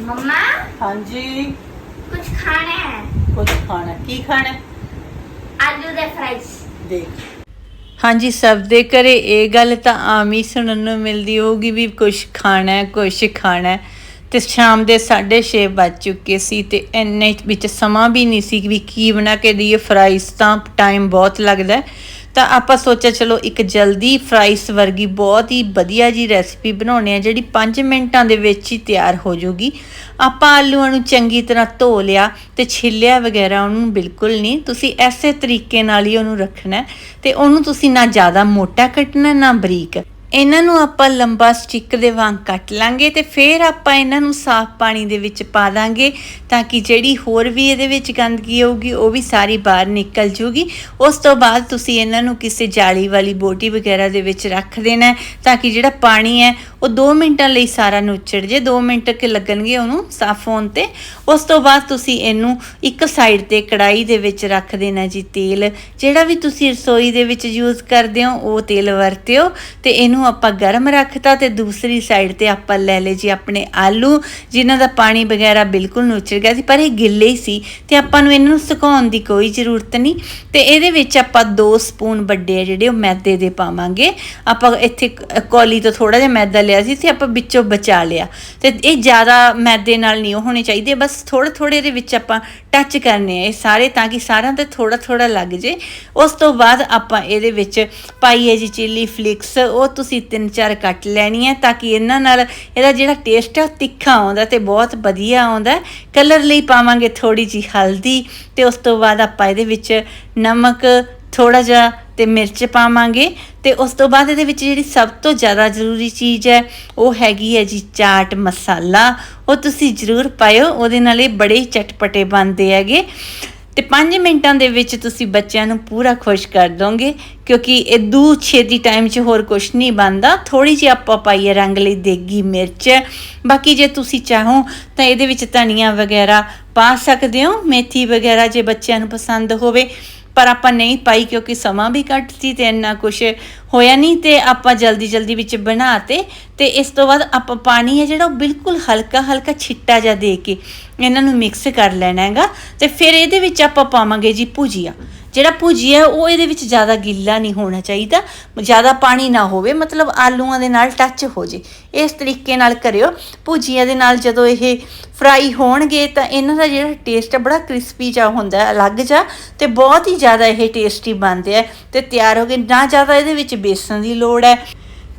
ਮੰਮਾ? ਹਾਂਜੀ। ਕੁਝ ਖਾਣਾ ਹੈ? ਕੁਝ ਖਾਣਾ। ਕੀ ਖਾਣਾ? ਆਲੂ ਦੇ ਫਰਾਈਜ਼। ਦੇਖ। ਹਾਂਜੀ ਸਭ ਦੇ ਘਰੇ ਇਹ ਗੱਲ ਤਾਂ ਆਮ ਹੀ ਸੁਣਨ ਨੂੰ ਮਿਲਦੀ ਹੋਊਗੀ ਵੀ ਕੁਝ ਖਾਣਾ ਹੈ ਕੁਝ ਖਾਣਾ ਹੈ। ਤੇ ਸ਼ਾਮ ਦੇ 6:30 ਵੱਜ ਚੁੱਕੇ ਸੀ ਤੇ ਇੰਨੇ ਵਿੱਚ ਸਮਾਂ ਵੀ ਨਹੀਂ ਸੀ ਵੀ ਕੀ ਬਣਾ ਕੇ ਦਈਏ। ਫਰਾਈਸ ਤਾਂ ਟਾਈਮ ਬਹੁਤ ਲੱਗਦਾ ਤਾਂ ਆਪਾਂ ਸੋਚਿਆ ਚਲੋ ਇੱਕ ਜਲਦੀ ਫਰਾਈਸ ਵਰਗੀ ਬਹੁਤ ਹੀ ਵਧੀਆ ਜੀ ਰੈਸਪੀ ਬਣਾਉਣੀ ਹੈ ਜਿਹੜੀ 5 ਮਿੰਟਾਂ ਦੇ ਵਿੱਚ ਹੀ ਤਿਆਰ ਹੋ ਜਾਊਗੀ। ਆਪਾਂ ਆਲੂਆਂ ਨੂੰ ਚੰਗੀ ਤਰ੍ਹਾਂ ਧੋ ਲਿਆ ਤੇ ਛਿੱਲਿਆ ਵਗੈਰਾ ਉਹਨੂੰ ਬਿਲਕੁਲ ਨਹੀਂ, ਤੁਸੀਂ ਐਸੇ ਤਰੀਕੇ ਨਾਲ ਹੀ ਉਹਨੂੰ ਰੱਖਣਾ ਹੈ ਤੇ ਉਹਨੂੰ ਤੁਸੀਂ ਨਾ ਜ਼ਿਆਦਾ ਮੋਟਾ ਕੱਟਣਾ, ਨਾ ਬਰੀਕ। ਇਹਨਾਂ ਨੂੰ ਆਪਾਂ ਲੰਬਾ ਸਟਿੱਕ ਦੇ ਵਾਂਗ ਕੱਟ ਲਾਂਗੇ ਤੇ ਫਿਰ ਆਪਾਂ ਇਹਨਾਂ ਨੂੰ ਸਾਫ਼ ਪਾਣੀ ਦੇ ਵਿੱਚ ਪਾ ਦਾਂਗੇ ਤਾਂ ਕਿ ਜਿਹੜੀ ਹੋਰ ਵੀ ਇਹਦੇ ਵਿੱਚ ਗੰਦਗੀ ਹੋਊਗੀ ਉਹ ਵੀ ਸਾਰੀ ਬਾਹਰ ਨਿਕਲ ਜੂਗੀ। ਉਸ ਤੋਂ ਬਾਅਦ ਤੁਸੀਂ ਇਹਨਾਂ ਨੂੰ ਕਿਸੇ ਜਾਲੀ ਵਾਲੀ ਬੋਟੀ ਵਗੈਰਾ ਦੇ ਵਿੱਚ ਰੱਖ ਦੇਣਾ ਤਾਂ ਕਿ ਜਿਹੜਾ ਪਾਣੀ ਹੈ ਉਹ 2 ਮਿੰਟਾਂ ਲਈ ਸਾਰਾ ਨੁੱਚੜ ਜੇ 2 ਮਿੰਟ ਕਿ ਲੱਗਣਗੇ ਉਹਨੂੰ ਸਾਫ਼ ਹੋਣ ਤੇ। ਉਸ ਤੋਂ ਬਾਅਦ ਤੁਸੀਂ ਇਹਨੂੰ ਇੱਕ ਸਾਈਡ ਤੇ ਕੜਾਈ ਦੇ ਵਿੱਚ ਰੱਖ ਦੇਣਾ ਜੀ ਤੇਲ। ਜਿਹੜਾ ਵੀ ਤੁਸੀਂ ਰਸੋਈ ਦੇ ਵਿੱਚ ਯੂਜ਼ ਕਰਦੇ ਹੋ, ਉਹ ਤੇਲ ਵਰਤਿਓ ਤੇ ਇਹਨੂੰ ਆਪਾਂ ਗਰਮ ਰੱਖਤਾ ਤੇ ਦੂਸਰੀ ਸਾਈਡ ਤੇ ਆਪਾਂ ਲੈ ਲਏ ਜੀ ਆਪਣੇ ਆਲੂ, ਜਿਨ੍ਹਾਂ ਦਾ ਪਾਣੀ ਵਗੈਰਾ ਬਿਲਕੁਲ ਨੁੱਚੜ ਗਿਆ ਸੀ, ਪਰ ਇਹ ਗਿੱਲੇ ਹੀ ਸੀ ਤੇ ਆਪਾਂ ਨੂੰ ਇਹਨਾਂ ਨੂੰ ਸੁਕਾਉਣ ਦੀ ਕੋਈ ਜ਼ਰੂਰਤ ਨਹੀਂ ਤੇ ਇਹਦੇ ਵਿੱਚ ਆਪਾਂ 2 ਸਪੂਨ ਵੱਡੇ ਆ ਜਿਹੜੇ ਉਹ ਮੈਦੇ ਦੇ ਪਾਵਾਂਗੇ। ਆਪਾਂ ਇੱਥੇ ਕ- ਕੌਲੀ ਤੋਂ ਥੋੜਾ ਜਿਹਾ ਮੈਦਾ ਲਿਆ ਸੀ, ਤੇ ਆਪਾਂ ਵਿੱਚੋਂ ਬਚਾ ਲਿਆ। ਤੇ ਇਹ ਜ਼ਿਆਦਾ ਮੈਦੇ ਨਾਲ ਨਹੀਂ ਉਹ ਹੋਣੇ ਚਾਹੀਦੇ, ਬਸ ਥੋੜੇ ਥੋੜੇ ਦੇ ਵਿੱਚ ਆਪਾਂ ਟੱਚ ਕਰਨੇ ਆ ਇਹ ਸਾਰੇ, ਤਾਂ ਕਿ ਸਾਰਿਆਂ ਤੇ ਥੋੜਾ ਥੋੜਾ ਲੱਗ ਜੇ। ਉਸ ਤੋਂ ਬਾਅਦ ਆਪਾਂ ਇਹਦੇ ਵਿੱਚ ਪਾਈਏ ਜੀ ਚਿੱਲੀ ਫਲਿਕਸ ਉਹ ਤੁਸੀਂ ਤਿੰਨ ਚਾਰ ਕੱਟ ਲੈਣੀ ਹੈ ਤਾਂ ਕਿ ਇਹਨਾਂ ਨਾਲ ਇਹਦਾ ਜਿਹੜਾ ਟੇਸਟ ਹੈ ਉਹ ਤਿੱਖਾ ਆਉਂਦਾ ਤੇ ਬਹੁਤ ਵਧੀਆ ਆਉਂਦਾ। ਕਲਰ ਲਈ ਪਾਵਾਂਗੇ ਥੋੜੀ ਜੀ ਹਲਦੀ, ਤੇ ਉਸ ਤੋਂ ਬਾਅਦ ਆਪਾਂ ਇਹਦੇ ਵਿੱਚ ਨਮਕ ਥੋੜਾ ਜਿਹਾ ਤੇ ਮਿਰਚ ਪਾਵਾਂਗੇ ਤੇ ਉਸ ਤੋਂ ਬਾਅਦ ਇਹਦੇ ਵਿੱਚ ਜਿਹੜੀ ਸਭ ਤੋਂ ਜ਼ਿਆਦਾ ਜ਼ਰੂਰੀ ਚੀਜ਼ ਹੈ, ਉਹ ਹੈਗੀ ਹੈ ਜੀ ਚਾਟ ਮਸਾਲਾ। ਉਹ ਤੁਸੀਂ ਜ਼ਰੂਰ ਪਾਇਓ, ਉਹਦੇ ਨਾਲ ਇਹ ਬੜੇ ਹੀ ਚਟਪਟੇ ਬਣਦੇ ਹੈਗੇ। ਤੇ 5 ਮਿੰਟਾਂ ਦੇ ਵਿੱਚ ਤੁਸੀਂ ਬੱਚਿਆਂ ਨੂੰ ਪੂਰਾ ਖੁਸ਼ ਕਰ ਦੋਗੇ, ਕਿਉਂਕਿ ਇਹ ਦੂ ਛੇਤੀ ਟਾਈਮ 'ਚ ਹੋਰ ਕੁਝ ਨਹੀਂ ਬਣਦਾ। ਥੋੜੀ ਜਿਹੀ ਆਪਾਂ ਪਾਈਏ ਰੰਗ ਲਈ ਦੇਗੀ ਮਿਰਚ। ਬਾਕੀ ਜੇ ਤੁਸੀਂ ਚਾਹੋ ਤਾਂ ਇਹਦੇ ਵਿੱਚ ਧਨੀਆ ਵਗੈਰਾ ਪਾ ਸਕਦੇ ਹੋ। ਮੇਥੀ ਵਗੈਰਾ ਜੇ ਬੱਚਿਆਂ ਨੂੰ ਪਸੰਦ ਹੋਵੇ ਪਰ ਆਪਾਂ ਨਹੀਂ ਪਾਈ ਕਿਉਂਕਿ ਸਮਾਂ ਵੀ ਘੱਟ ਸੀ ਤੇ ਇੰਨਾ ਕੁਝ ਹੋਇਆ ਨਹੀਂ ਤੇ ਆਪਾਂ ਜਲਦੀ ਜਲਦੀ ਵਿੱਚ ਬਣਾਤੇ ਤੇ ਇਸ ਤੋਂ ਬਾਅਦ ਆਪਾਂ ਪਾਣੀ ਹੈ ਜਿਹੜਾ ਉਹ ਬਿਲਕੁਲ ਹਲਕਾ ਹਲਕਾ ਛਿੱਟਾ ਜਿਹਾ ਦੇ ਕੇ ਇਹਨਾਂ ਨੂੰ ਮਿਕਸ ਕਰ ਲੈਣਾ ਹੈਗਾ ਤੇ ਫਿਰ ਇਹਦੇ ਵਿੱਚ ਆਪਾਂ ਪਾਵਾਂਗੇ ਜੀ ਭੁਜੀਆ। ਜਿਹੜਾ ਭੁਜੀਆ ਉਹ ਇਹਦੇ ਵਿੱਚ ਜ਼ਿਆਦਾ ਗਿੱਲਾ ਨਹੀਂ ਹੋਣਾ ਚਾਹੀਦਾ। ਜ਼ਿਆਦਾ ਪਾਣੀ ਨਾ ਹੋਵੇ, ਮਤਲਬ ਆਲੂਆਂ ਦੇ ਨਾਲ ਟੱਚ ਹੋ ਜੇ। ਇਸ ਤਰੀਕੇ ਨਾਲ ਕਰਿਓ। ਭੁਜੀਆ ਦੇ ਨਾਲ ਜਦੋਂ ਇਹ ਫਰਾਈ ਹੋਣਗੇ, ਤਾਂ ਇਹਨਾਂ ਦਾ ਜਿਹੜਾ ਟੇਸਟ ਹੈ, ਬੜਾ ਕ੍ਰਿਸਪੀ ਜਿਹਾ ਹੁੰਦਾ ਅਲੱਗ ਜਿਹਾ ਤੇ ਬਹੁਤ ਹੀ ਜ਼ਿਆਦਾ ਇਹ ਟੇਸਟੀ ਬਣਦੇ ਆ ਤੇ ਤਿਆਰ ਹੋ ਗਏ ਨਾ ਜ਼ਿਆਦਾ ਇਹਦੇ ਵਿੱਚ ਬੇਸਨ ਦੀ ਲੋੜ ਹੈ।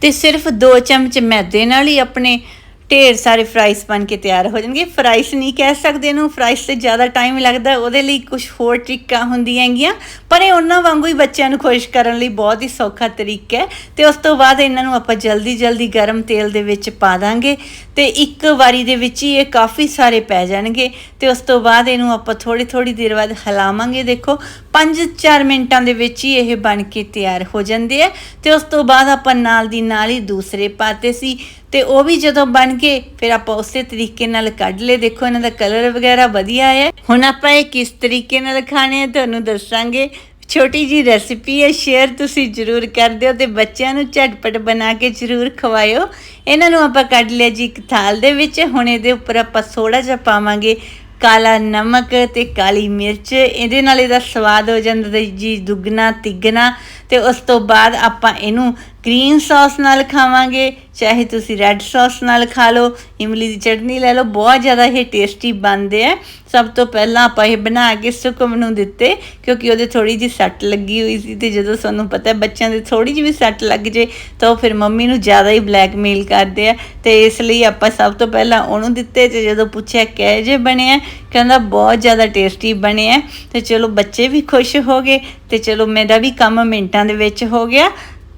ਤੇ ਸਿਰਫ 2 ਚਮਚ ਮੈਦੇ ਨਾਲ ਹੀ ਆਪਣੇ ਢੇਰ ਸਾਰੇ ਫਰਾਈਸ ਬਣ ਕੇ ਤਿਆਰ ਹੋ ਜਾਣਗੇ। ਫਰਾਈਸ ਨਹੀਂ ਕਹਿ ਸਕਦੇ ਇਹਨੂੰ। ਫਰਾਈਸ ਤੇ ਜ਼ਿਆਦਾ ਟਾਈਮ ਲੱਗਦਾ, ਉਹਦੇ ਲਈ ਕੁਝ ਹੋਰ ਟ੍ਰਿਕਾਂ ਹੁੰਦੀਆਂ ਹੈਗੀਆਂ। ਪਰ ਇਹ ਉਹਨਾਂ ਵਾਂਗੂ ਹੀ ਬੱਚਿਆਂ ਨੂੰ ਖੁਸ਼ ਕਰਨ ਲਈ ਬਹੁਤ ਹੀ ਸੌਖਾ ਤਰੀਕਾ ਹੈ। ਤੇ ਉਸ ਤੋਂ ਬਾਅਦ ਇਹਨਾਂ ਨੂੰ ਆਪਾਂ ਜਲਦੀ ਜਲਦੀ ਗਰਮ ਤੇਲ ਦੇ ਵਿੱਚ ਪਾ ਦਾਂਗੇ। ਤੇ ਇੱਕ ਵਾਰੀ ਦੇ ਵਿੱਚ ਹੀ ਇਹ ਕਾਫੀ ਸਾਰੇ ਪੈ ਜਾਣਗੇ। ਤੇ ਉਸ ਤੋਂ ਬਾਅਦ ਇਹਨੂੰ ਆਪਾਂ ਥੋੜੀ ਥੋੜੀ ਦੇਰ ਬਾਅਦ ਹਿਲਾਵਾਂਗੇ। ਦੇਖੋ 5-4 ਮਿੰਟਾਂ ਦੇ ਵਿੱਚ ਹੀ ਇਹ ਬਣ ਕੇ ਤਿਆਰ ਹੋ ਜਾਂਦੇ ਆ। ਤੇ ਉਸ ਤੋਂ ਬਾਅਦ ਆਪਾਂ ਨਾਲ ਦੀ ਨਾਲ ਹੀ ਦੂਸਰੇ ਪਾਤੇ ਸੀ। ਤੇ ਉਹ ਵੀ ਜਦੋਂ ਬਣ ਗਏ, ਫਿਰ ਆਪਾਂ ਉਸੇ ਤਰੀਕੇ ਨਾਲ ਕੱਢ ਲਏ। ਦੇਖੋ, ਇਹਨਾਂ ਦਾ ਕਲਰ ਵਗੈਰਾ ਵਧੀਆ ਹੈ। ਹੁਣ ਆਪਾਂ ਇਹ ਕਿਸ ਤਰੀਕੇ ਨਾਲ ਖਾਣੇ ਆ ਤੁਹਾਨੂੰ ਦੱਸਾਂਗੇ। ਛੋਟੀ ਜੀ ਰੈਸਿਪੀ ਹੈ ਸ਼ੇਅਰ ਤੁਸੀਂ ਜਰੂਰ ਕਰ ਦਿਓ ਤੇ ਬੱਚਿਆਂ ਨੂੰ ਝਟਪਟ ਬਣਾ ਕੇ ਜਰੂਰ ਖਵਾਇਓ। ਇਹਨਾਂ ਨੂੰ ਆਪਾਂ ਕੱਢ ਲਿਆ ਜੀ ਇੱਕ ਥਾਲ ਦੇ ਵਿੱਚ। ਹੁਣ ਇਹਦੇ ਉੱਪਰ ਆਪਾਂ ਥੋੜਾ ਜਿਹਾ ਪਾਵਾਂਗੇ, ਕਾਲਾ ਨਮਕ ਤੇ ਕਾਲੀ ਮਿਰਚ। ਇਹਦੇ ਨਾਲ ਇਹਦਾ ਸਵਾਦ ਹੋ ਜਾਂਦਾ ਜੀ, ਦੁੱਗਣਾ ਤਿੱਗਣਾ। ਤੇ ਉਸ ਤੋਂ ਬਾਅਦ ਆਪਾਂ ਇਹਨੂੰ ਗ੍ਰੀਨ ਸੌਸ ਨਾਲ ਖਾਵਾਂਗੇ, ਚਾਹੇ ਤੁਸੀਂ ਰੈੱਡ ਸੌਸ ਨਾਲ ਖਾ ਲਓ, ਇਮਲੀ ਦੀ ਚਟਨੀ ਲੈ ਲਓ, ਬਹੁਤ ਜ਼ਿਆਦਾ ਇਹ ਟੇਸਟੀ ਬਣਦੇ ਆ। ਸਭ ਤੋਂ ਪਹਿਲਾਂ ਆਪਾਂ ਇਹ ਬਣਾ ਕੇ ਸੁਕਮ ਨੂੰ ਦਿੱਤੇ, ਕਿਉਂਕਿ ਉਹਦੇ ਥੋੜੀ ਜਿਹੀ ਸੱਟ ਲੱਗੀ ਹੋਈ ਸੀ ਤੇ ਜਦੋਂ ਸਾਨੂੰ ਪਤਾ ਬੱਚਿਆਂ ਦੇ ਥੋੜੀ ਜਿਹੀ ਵੀ ਸੱਟ ਲੱਗ ਜੇ, ਤਾਂ ਉਹ ਫਿਰ ਮੰਮੀ ਨੂੰ ਜ਼ਿਆਦਾ ਹੀ ਬਲੈਕਮੇਲ ਕਰਦੇ ਆ। ਤੇ ਇਸ ਲਈ ਆਪਾਂ ਸਭ ਤੋਂ ਪਹਿਲਾਂ ਉਹਨੂੰ ਦਿੱਤੇ ਤੇ ਜਦੋਂ ਪੁੱਛਿਆ ਕਿਹੋ ਜਿਹੇ ਬਣੇ ਆ, ਕਹਿੰਦਾ ਬਹੁਤ ਜ਼ਿਆਦਾ ਟੇਸਟੀ ਬਣਿਆ ਆ। ਤੇ ਚਲੋ ਬੱਚੇ ਵੀ ਖੁਸ਼ ਹੋ ਗਏ, ਤੇ ਚਲੋ ਮੇਰਾ ਵੀ ਕੰਮ ਮਿੰਟਾਂ ਦੇ ਵਿੱਚ ਹੋ ਗਿਆ।